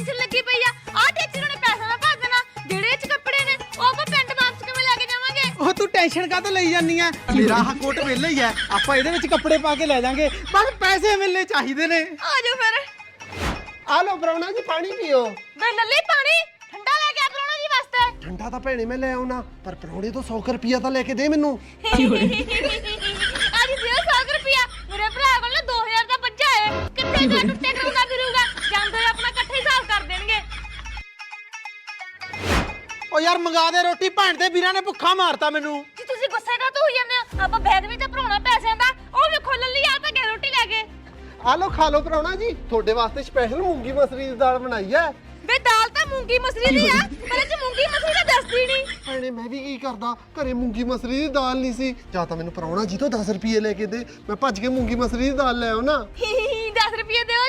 Tension ਲੱਗੀ ਪਈ ਆ। ਆਹ ਟੀਚਰ ਨੇ ਪੈਸਾ ਦਾ ਭਰ ਦੇਣਾ। ਜਿਹੜੇ ਚ ਕੱਪੜੇ ਨੇ ਉਹ ਆਪਾਂ ਪਿੰਡ ਵਾਪਸ ਕਿਵੇਂ ਲੈ ਕੇ ਜਾਵਾਂਗੇ? ਉਹ ਤੂੰ ਟੈਨਸ਼ਨ ਕਾਹਤੋਂ ਲਈ ਜਾਨੀ ਆ? ਮੇਰਾ ਆਹ ਕੋਟ ਵਿਹਲਾ ਹੀ ਆ। ਆਪਾਂ ਇਹਦੇ ਵਿੱਚ ਕੱਪੜੇ ਪਾ ਕੇ ਲੈ ਜਾਾਂਗੇ। ਬਸ ਪੈਸੇ ਮਿਲਨੇ ਚਾਹੀਦੇ ਨੇ। ਆ ਜਾਓ ਫਿਰ। ਆ ਲਓ ਬਰਾਉਣਾ ਜੀ ਪਾਣੀ ਪੀਓ। ਵੇ ਲੱਲੀ ਪਾਣੀ? ਠੰਡਾ ਲੈ ਕੇ ਆ ਪਰੋਣਾ ਜੀ ਵਾਸਤੇ। ਠੰਡਾ ਤਾਂ ਭੈਣੇ ਮੈਂ ਲੈ ਆਉਣਾ ਪਰ ਪਰੌਣੇ ਤੋਂ 100 ਰੁਪਿਆ ਤਾਂ ਲੈ ਕੇ ਦੇ ਮੈਨੂੰ। ਅੱਜ ਦਿਓ 100 ਰੁਪਿਆ ਮੇਰੇ ਭਰਾ ਕੋਲ ਨਾ 2000 ਦਾ ਬੱਚਾ ਹੈ। ਕਿੱਥੇ ਜਾ ਟੁੱਟੇ ਓ ਯਾਰ ਮੰਗਾ ਦੇ ਰੋਟੀ ਭੈਣ ਦੇ ਵੀਰਾਂ ਨੇ ਭੁੱਖਾ ਮਾਰਤਾ ਮੈਨੂੰ। ਜੀ ਤੁਸੀਂ ਗੁੱਸੇ ਕਾ ਹੋਈ ਜਾਂਦੇ ਹੋ? ਆਪਾਂ ਬੈਗ ਵੀ ਤਾਂ ਭਰਾਉਣਾ ਪੈਸਿਆਂ ਦਾ। ਉਹ ਵੇਖੋ ਲੱਲੀ ਆ ਤਾਂ ਗਏ ਰੋਟੀ ਲੈ ਕੇ। ਆ ਲਓ ਖਾ ਲਓ ਪਰੌਣਾ ਜੀ। ਤੁਹਾਡੇ ਵਾਸਤੇ ਸਪੈਸ਼ਲ ਮੂੰਗੀ ਮਸਰੀ ਦੀ ਦਾਲ ਬਣਾਈ ਹੈ। ਵੇ ਦਾਲ ਤਾਂ ਮੂੰਗੀ ਮਸਰੀ ਦੀ ਆ ਪਰ ਇਹ ਚ ਮੂੰਗੀ ਮਸਰੀ ਤਾਂ ਦੱਸਦੀ ਨਹੀਂ ਭੈਣੇ ਮੈਂ ਵੀ ਕੀ ਕਰਦਾ? ਘਰੇ ਮੂੰਗੀ ਮਸਰੀ ਦੀ ਦਾਲ ਨਹੀਂ ਸੀ। ਜਾਂ ਤਾਂ ਮੈਨੂੰ ਪਰੌਣਾ ਜੀ ਤੋਂ 10 ਰੁਪਏ ਲੈ ਕੇ ਦੇ। ਮੈਂ ਭੱਜ ਕੇ ਮੂੰਗੀ ਮਸਰੀ ਦੀ ਦਾਲ ਲੈ ਆਉਣਾ। 10 ਰੁਪਏ ਦਿਓ